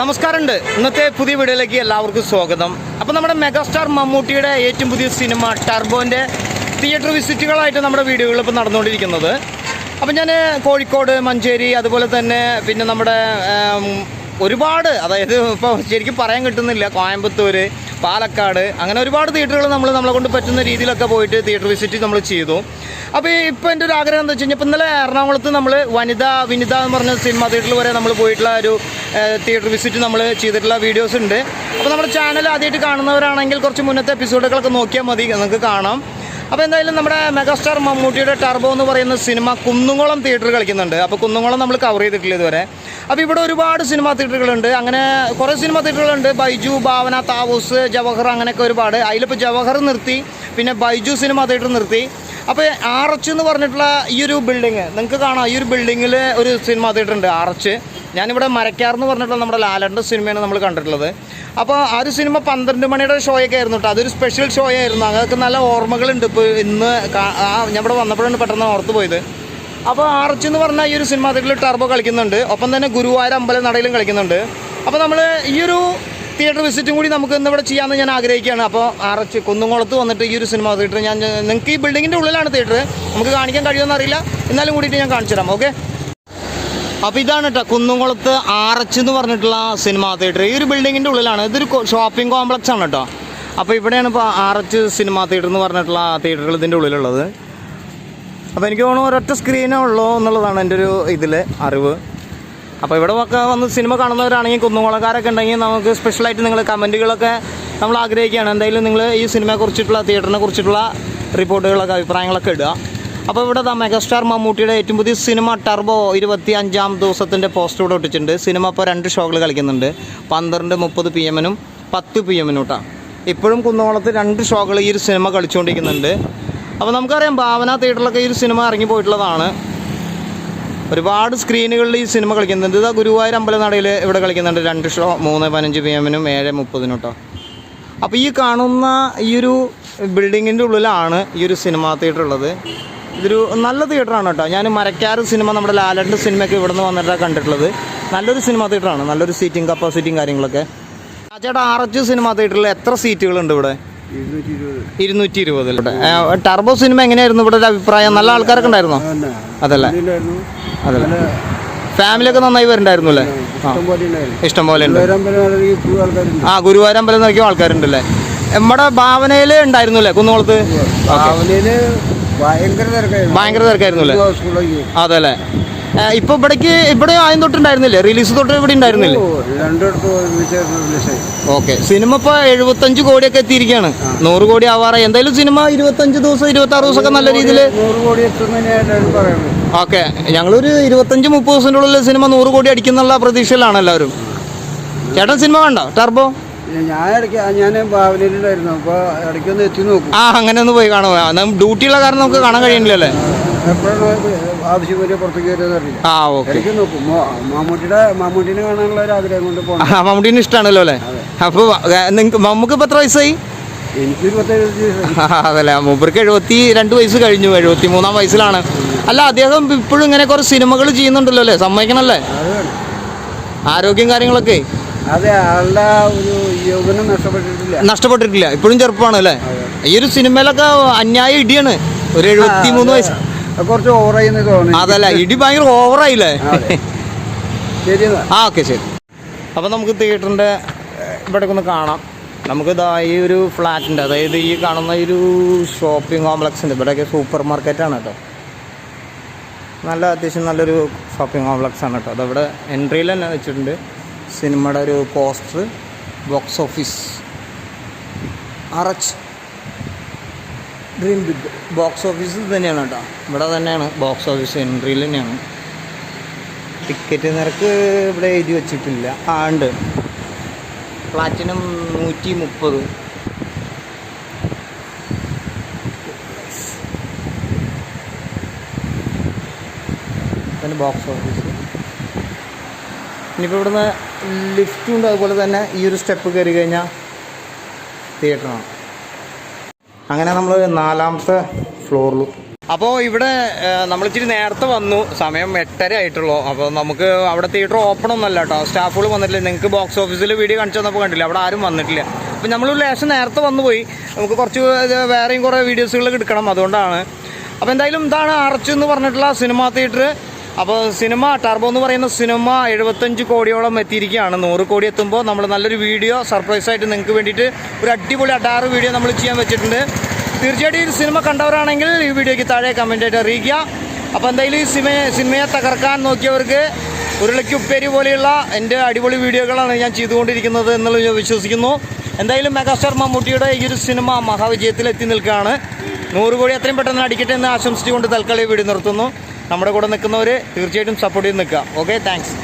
നമസ്കാരമുണ്ട്. ഇന്നത്തെ പുതിയ വീഡിയോയിലേക്ക് എല്ലാവർക്കും സ്വാഗതം. അപ്പോൾ നമ്മുടെ മെഗാസ്റ്റാർ മമ്മൂട്ടിയുടെ ഏറ്റവും പുതിയ സിനിമ ടർബോന്റെ തിയേറ്റർ വിസിറ്റുകളായിട്ട് നമ്മുടെ വീഡിയോകൾ ഇപ്പോൾ നടന്നുകൊണ്ടിരിക്കുന്നത്. അപ്പം ഞാൻ കോഴിക്കോട് മഞ്ചേരി അതുപോലെ തന്നെ പിന്നെ നമ്മുടെ ഒരുപാട് അതായത് ഇപ്പോൾ ശരിക്കും പറയാൻ കിട്ടുന്നില്ല. കോയമ്പത്തൂർ പാലക്കാട് അങ്ങനെ ഒരുപാട് തിയേറ്ററുകൾ നമ്മൾ നമ്മളെ കൊണ്ട് പറ്റുന്ന രീതിയിലൊക്കെ പോയിട്ട് തിയേറ്റർ വിസിറ്റ് നമ്മൾ ചെയ്തു. അപ്പോൾ ഇപ്പോൾ എന്റെ ഒരു ആഗ്രഹം എന്താ വെച്ച് കഴിഞ്ഞാൽ ഇപ്പം ഇന്നലെ എറണാകുളത്ത് നമ്മൾ വനിത വിനിത എന്ന് പറഞ്ഞ സിനിമ തിയേറ്ററിൽ വരെ നമ്മൾ പോയിട്ടുള്ള ഒരു തിയേറ്റർ വിസിറ്റ് നമ്മൾ ചെയ്തിട്ടുള്ള വീഡിയോസ് ഉണ്ട്. അപ്പോൾ നമ്മുടെ ചാനൽ ആദ്യമായിട്ട് കാണുന്നവരാണെങ്കിൽ കുറച്ച് മുന്നത്തെ എപ്പിസോഡുകളൊക്കെ നോക്കിയാൽ മതി നിങ്ങൾക്ക് കാണാം. അപ്പോൾ എന്തായാലും നമ്മുടെ മെഗാസ്റ്റാർ മമ്മൂട്ടിയുടെ ടർബോ എന്ന് പറയുന്ന സിനിമ കുന്നുംകുളം തിയേറ്റർ കളിക്കുന്നുണ്ട്. അപ്പോൾ കുന്നുംകുളം നമ്മൾ കവർ ചെയ്തിട്ടില്ല ഇതുവരെ. അപ്പോൾ ഇവിടെ ഒരുപാട് സിനിമാ തിയേറ്ററുകളുണ്ട്. അങ്ങനെ കുറേ സിനിമാ തിയേറ്ററുകളുണ്ട്. ബൈജു ഭാവന താവൂസ് ജവഹർ അങ്ങനെയൊക്കെ ഒരുപാട്. അതിലിപ്പോൾ ജവഹർ നിർത്തി പിന്നെ ബൈജു സിനിമാ തിയേറ്റർ നിർത്തി. അപ്പോൾ ആർ എച്ച് എന്ന് പറഞ്ഞിട്ടുള്ള ഈ ഒരു ബിൽഡിങ് നിങ്ങൾക്ക് കാണാം. ഈ ഒരു ബിൽഡിങ്ങിൽ ഒരു സിനിമാ തിയേറ്റർ ഉണ്ട് ആർച്ച് ഞാനിവിടെ മരക്കാർ എന്ന് പറഞ്ഞിട്ടുള്ള നമ്മുടെ ലാലന്റെ സിനിമയാണ് നമ്മൾ കണ്ടിട്ടുള്ളത്. അപ്പോൾ ആ ഒരു സിനിമ പന്ത്രണ്ട് മണിയുടെ ഷോയൊക്കെ ആയിരുന്നു കേട്ടോ അതൊരു സ്പെഷ്യൽ ഷോ ആയിരുന്നു. അതൊക്കെ നല്ല ഓർമ്മകളുണ്ട്. ഇപ്പോൾ ഇന്ന് ഞാൻ ഇവിടെ വന്നപ്പോഴാണ് പെട്ടെന്ന് ഓർത്ത് പോയത്. അപ്പോൾ ആർച്ച് എന്ന് പറഞ്ഞാൽ ഈ ഒരു സിനിമ അതിൽ ടർബോ കളിക്കുന്നുണ്ട്. ഒപ്പം തന്നെ ഗുരുവായൂർ അമ്പലം നടയിലും കളിക്കുന്നുണ്ട്. അപ്പോൾ നമ്മൾ ഈ ഒരു തിയേറ്റർ വിസിറ്റും കൂടി നമുക്ക് ഇന്ന് ഇവിടെ ചെയ്യാമെന്ന് ഞാൻ ആഗ്രഹിക്കുകയാണ്. അപ്പോൾ ആർച്ച് കുന്നുംകുളത്ത് വന്നിട്ട് ഈ ഒരു സിനിമ തിയേറ്റർ ഞാൻ നിങ്ങൾക്ക് ഈ ബിൽഡിങ്ങിന്റെ ഉള്ളിലാണ് തിയേറ്റർ നമുക്ക് കാണിക്കാൻ കഴിയുമെന്ന് അറിയില്ല. എന്നാലും കൂടിയിട്ട് ഞാൻ കാണിച്ചു തരാം ഓക്കെ അപ്പോൾ ഇതാണ് കേട്ടോ കുന്നുംകുളത്ത് ആർച്ച് എന്ന് പറഞ്ഞിട്ടുള്ള സിനിമാ തിയേറ്റർ ഈ ഒരു ബിൽഡിങ്ങിന്റെ ഉള്ളിലാണ്. ഇതൊരു ഷോപ്പിംഗ് കോംപ്ലക്സ് ആണ് കേട്ടോ അപ്പോൾ ഇവിടെയാണ് ഇപ്പോൾ ആർച്ച് സിനിമാ തിയേറ്റർ എന്ന് പറഞ്ഞിട്ടുള്ള തിയേറ്ററുകൾ ഇതിന്റെ ഉള്ളിലുള്ളത്. അപ്പോൾ എനിക്ക് തോന്നുന്നു ഒരൊറ്റ സ്ക്രീനേ ഉള്ളൂ എന്നുള്ളതാണ് എന്റെ ഒരു ഇതിൽ അറിവ്. അപ്പോൾ ഇവിടെ ഒക്കെ വന്ന് സിനിമ കാണുന്നവരാണെങ്കിൽ കുന്നുകുളക്കാരൊക്കെ ഉണ്ടെങ്കിൽ നമുക്ക് സ്പെഷ്യലായിട്ട് നിങ്ങൾ കമന്റുകളൊക്കെ നമ്മൾ ആഗ്രഹിക്കുകയാണ്. എന്തായാലും നിങ്ങൾ ഈ സിനിമയെ കുറിച്ചിട്ടുള്ള തിയേറ്ററിനെ കുറിച്ചിട്ടുള്ള റിപ്പോർട്ടുകളൊക്കെ അഭിപ്രായങ്ങളൊക്കെ ഇടുക. അപ്പോൾ ഇവിടെ മെഗാസ്റ്റാർ മമ്മൂട്ടിയുടെ ഏറ്റവും പുതിയ സിനിമ ടർബോ ഇരുപത്തി അഞ്ചാം ദിവസത്തിന്റെ പോസ്റ്റർ ഇവിടെ ഒട്ടിച്ചിട്ടുണ്ട്. സിനിമ ഇപ്പോൾ രണ്ട് ഷോകൾ കളിക്കുന്നുണ്ട്. പന്ത്രണ്ട് മുപ്പത് പി എമ്മിനും പത്ത് പി എമ്മിനും കേട്ടോ ഇപ്പോഴും കുന്നോളത്ത് രണ്ട് ഷോകൾ ഈ ഒരു സിനിമ കളിച്ചുകൊണ്ടിരിക്കുന്നുണ്ട് അപ്പോൾ നമുക്കറിയാം ഭാവന തിയേറ്ററിലൊക്കെ ഈ ഒരു സിനിമ ഇറങ്ങി പോയിട്ടുള്ളതാണ്. ഒരുപാട് സ്ക്രീനുകളിൽ ഈ സിനിമ കളിക്കുന്നുണ്ട്. ഇതാ ഗുരുവായൂർ അമ്പലനടയിൽ ഇവിടെ കളിക്കുന്നുണ്ട് രണ്ട് ഷോ മൂന്ന് പതിനഞ്ച് പി എമ്മിനും ഏഴ് മുപ്പതിനും കേട്ടോ അപ്പോൾ ഈ കാണുന്ന ഈ ഒരു ബിൽഡിങ്ങിന്റെ ഉള്ളിലാണ് ഈ ഒരു സിനിമാ തിയേറ്റർ ഉള്ളത്. ഇതൊരു നല്ല തിയേറ്ററാണ് കേട്ടോ. ഞാൻ മരക്കാർ സിനിമ നമ്മുടെ ലാലന്റെ സിനിമയൊക്കെ ഇവിടെ നിന്ന് വന്നിട്ടാണ് കണ്ടിട്ടുള്ളത്. നല്ലൊരു സിനിമ തിയേറ്ററാണ്. നല്ലൊരു സീറ്റിംഗ് കപ്പാസിറ്റിയും കാര്യങ്ങളൊക്കെ. ആ ആർ എച്ച് സിനിമ തിയേറ്ററിൽ എത്ര സീറ്റുകളുണ്ട് ഇവിടെ? ഇരുന്നൂറ്റി ഇരുപത് ടർബോ സിനിമ എങ്ങനെയായിരുന്നു ഇവിടെ ഒരു അഭിപ്രായം? നല്ല ആൾക്കാരൊക്കെ ഉണ്ടായിരുന്നോ. അതല്ലേ. അതല്ലേ. ഫാമിലി ഫാമിലിയൊക്കെ നന്നായി വരുന്നുണ്ടായിരുന്നു അല്ലേ? ഇഷ്ടം പോലെ ഉണ്ട്. ആ ഗുരുവായൂർ അമ്പലം നോക്കിയ ആൾക്കാരുണ്ടല്ലേ നമ്മുടെ ഭാവനയിൽ ഉണ്ടായിരുന്നു അല്ലേ കുന്നുകുളത്ത്? ഭയങ്കര തിരക്കായിരുന്നു. ഭയങ്കര തിരക്കായിരുന്നു അല്ലേ ഇപ്പൊ ഇവിടേക്ക് ഇവിടെ ആദ്യം തൊട്ടുണ്ടായിരുന്നില്ലേ റിലീസ് തൊട്ട് ഇവിടെ ഉണ്ടായിരുന്നില്ലേ? ഓക്കെ. സിനിമ ഇപ്പൊ എഴുപത്തഞ്ച് കോടിയൊക്കെ എത്തിയിരിക്കുകയാണ്. നൂറ് കോടി ആവാറായി. എന്തായാലും സിനിമ ഇരുപത്തഞ്ച് ദിവസം ഇരുപത്തി ആറ് ദിവസമൊക്കെ നല്ല രീതിയിൽ ഓക്കെ. ഞങ്ങളൊരു ഇരുപത്തഞ്ച് മുപ്പത് ദിവസത്തിന്റെ ഉള്ളിൽ സിനിമ നൂറ് കോടി അടിക്കുന്നുള്ള പ്രതീക്ഷയിലാണ് എല്ലാവരും. ചേട്ടൻ സിനിമ കണ്ടോ? ടർബോ? ഞാൻ ഇടയ്ക്ക് ഞാൻ ഭാവനയിലുണ്ടായിരുന്നു അപ്പൊ ഇടയ്ക്കൊന്ന് എത്തി നോക്കും. ആ അങ്ങനെ ഒന്ന് പോയി കാണുക ഡ്യൂട്ടിയുള്ള കാരണം നമുക്ക് കാണാൻ കഴിയണില്ലല്ലേ എപ്പോഴാണ് ആവശ്യം വരെ പുറത്തേക്ക് വരുന്നത് അറിയില്ല. ആ ഓക്കെ. ഇടയ്ക്ക് നോക്കും. മോ- മമ്മൂട്ടിയുടെ മമ്മൂട്ടിനെ കാണാനുള്ള ഒരു ആഗ്രഹം കൊണ്ട് പോകണം. ആ മമ്മൂട്ടീനെ ഇഷ്ടമാണല്ലോ അല്ലേ? അപ്പോൾ നിങ്ങൾക്ക് നമുക്ക് ഇപ്പം എത്ര വയസ്സായി? എനിക്ക് ഇരുപത്തേഴ് ദിവസം ആ, അതല്ലേ. മൂപ്പർക്ക് എഴുപത്തി രണ്ട് വയസ്സ് കഴിഞ്ഞു. എഴുപത്തി മൂന്നാം വയസ്സിലാണ്. അല്ല അദ്ദേഹം ഇപ്പോഴും ഇങ്ങനെ കുറേ സിനിമകൾ ചെയ്യുന്നുണ്ടല്ലോ അല്ലേ? സമ്മതിക്കണല്ലേ? അത്. വേണം ആരോഗ്യം കാര്യങ്ങളൊക്കെ? അതെ ആളുടെ ഒരു നഷ്ടപ്പെട്ടിട്ടില്ല. നഷ്ടപ്പെട്ടിട്ടില്ല. ഇപ്പോഴും ചെറുപ്പമാണ് അല്ലേ? ഈ ഒരു സിനിമയിലൊക്കെ അന്യായ ഇടിയാണ്. ഒരു എഴുപത്തി മൂന്ന് വയസ്സ്. കുറച്ച് ഓവറായി എന്ന് തോന്നി അതല്ല ഇടി ഭയങ്കര ഓവറായില്ലേ ശരി ആ ഓക്കെ ശരി. അപ്പോൾ നമുക്ക് തിയേറ്ററിന്റെ ഇവിടെ ഒന്ന് കാണാം. നമുക്ക് ഇതാ ഈ ഒരു ഫ്ലാറ്റിന്റെ അതായത് ഈ കാണുന്ന ഈ ഒരു ഷോപ്പിംഗ് കോംപ്ലക്സ് ഉണ്ട് ഇവിടെയൊക്കെ സൂപ്പർ മാർക്കറ്റാണ് കേട്ടോ. നല്ല അത്യാവശ്യം നല്ലൊരു ഷോപ്പിംഗ് കോംപ്ലക്സ് ആണ് കേട്ടോ. അതവിടെ എൻട്രിയിൽ തന്നെ വെച്ചിട്ടുണ്ട്. സിനിമയുടെ ഒരു പോസ്റ്റർ ബോക്സ് ഓഫീസ്. അറച്ച്. ഡ്രീം ബിഗ് ബോക്സ് ഓഫീസ് തന്നെയാണ് കേട്ടോ. ഇവിടെ തന്നെയാണ് ബോക്സ് ഓഫീസ് എൻട്രിയിൽ തന്നെയാണ്. ടിക്കറ്റ് നിരക്ക് ഇവിടെ എഴുതി വെച്ചിട്ടില്ല. ആ ഉണ്ട്. പ്ലാറ്റിനം നൂറ്റി മുപ്പത് ബോക്സ് ഓഫീസ്. ഇനിയിപ്പോൾ ഇവിടുന്ന് ലിഫ്റ്റും ഉണ്ട്. അതുപോലെ തന്നെ ഈ ഒരു സ്റ്റെപ്പ് കയറി കഴിഞ്ഞാൽ തിയേറ്ററാണ് അങ്ങനെ നമ്മൾ നാലാമത്തെ ഫ്ലോറിൽ അപ്പോൾ ഇവിടെ നമ്മൾ ഇച്ചിരി നേരത്തെ വന്നു. സമയം എട്ടര ആയിട്ടുള്ളൂ. അപ്പോൾ നമുക്ക് അവിടെ തിയേറ്റർ ഓപ്പൺ ഒന്നല്ല കേട്ടോ. സ്റ്റാഫുകൾ വന്നിട്ടില്ല. നിങ്ങൾക്ക് ബോക്സ് ഓഫീസിൽ വീഡിയോ കാണിച്ചു തന്നപ്പോൾ കണ്ടില്ല. അവിടെ ആരും വന്നിട്ടില്ല. അപ്പോൾ നമ്മൾ ലേശം നേരത്തെ വന്നു പോയി. നമുക്ക് കുറച്ച് വേറെയും കുറേ വീഡിയോസുകൾ എടുക്കണം. അതുകൊണ്ടാണ്. അപ്പോൾ എന്തായാലും ഇതാണ് അറച്ചു എന്ന് പറഞ്ഞിട്ടുള്ള സിനിമാ തിയേറ്റർ അപ്പോൾ സിനിമ ടർബോ എന്ന് പറയുന്ന സിനിമ എഴുപത്തഞ്ച് കോടിയോളം എത്തിയിരിക്കുകയാണ്. നൂറ് കോടി എത്തുമ്പോൾ നമ്മൾ നല്ലൊരു വീഡിയോ സർപ്രൈസായിട്ട് നിങ്ങൾക്ക് വേണ്ടിയിട്ട് ഒരു അടിപൊളി അടാറ് വീഡിയോ നമ്മൾ ചെയ്യാൻ വെച്ചിട്ടുണ്ട്. തീർച്ചയായിട്ടും ഈ സിനിമ കണ്ടവരാണെങ്കിൽ ഈ വീഡിയോയ്ക്ക് താഴെ കമന്റായിട്ട് അറിയിക്കുക. അപ്പോൾ എന്തായാലും ഈ സിനിമയെ സിനിമയെ തകർക്കാൻ നോക്കിയവർക്ക് ഉരുളയ്ക്ക് ഉപ്പേരി പോലെയുള്ള എന്റെ അടിപൊളി വീഡിയോകളാണ് ഞാൻ ചെയ്തുകൊണ്ടിരിക്കുന്നത് എന്നുള്ളത് ഞാൻ വിശ്വസിക്കുന്നു. എന്തായാലും മെഗാസ്റ്റാർ മമ്മൂട്ടിയുടെ ഈ ഒരു സിനിമ മഹാവിജയത്തിൽ എത്തി നിൽക്കുകയാണ്. നൂറ് കോടി എത്രയും പെട്ടെന്ന് അടിക്കട്ടെ എന്ന് ആശംസിച്ചുകൊണ്ട് തൽക്കാലം വീഡിയോ നിർത്തുന്നു. നമ്മുടെ കൂടെ നിൽക്കുന്നവർ തീർച്ചയായിട്ടും സപ്പോർട്ട് ചെയ്ത് നിൽക്കുക. Okay thanks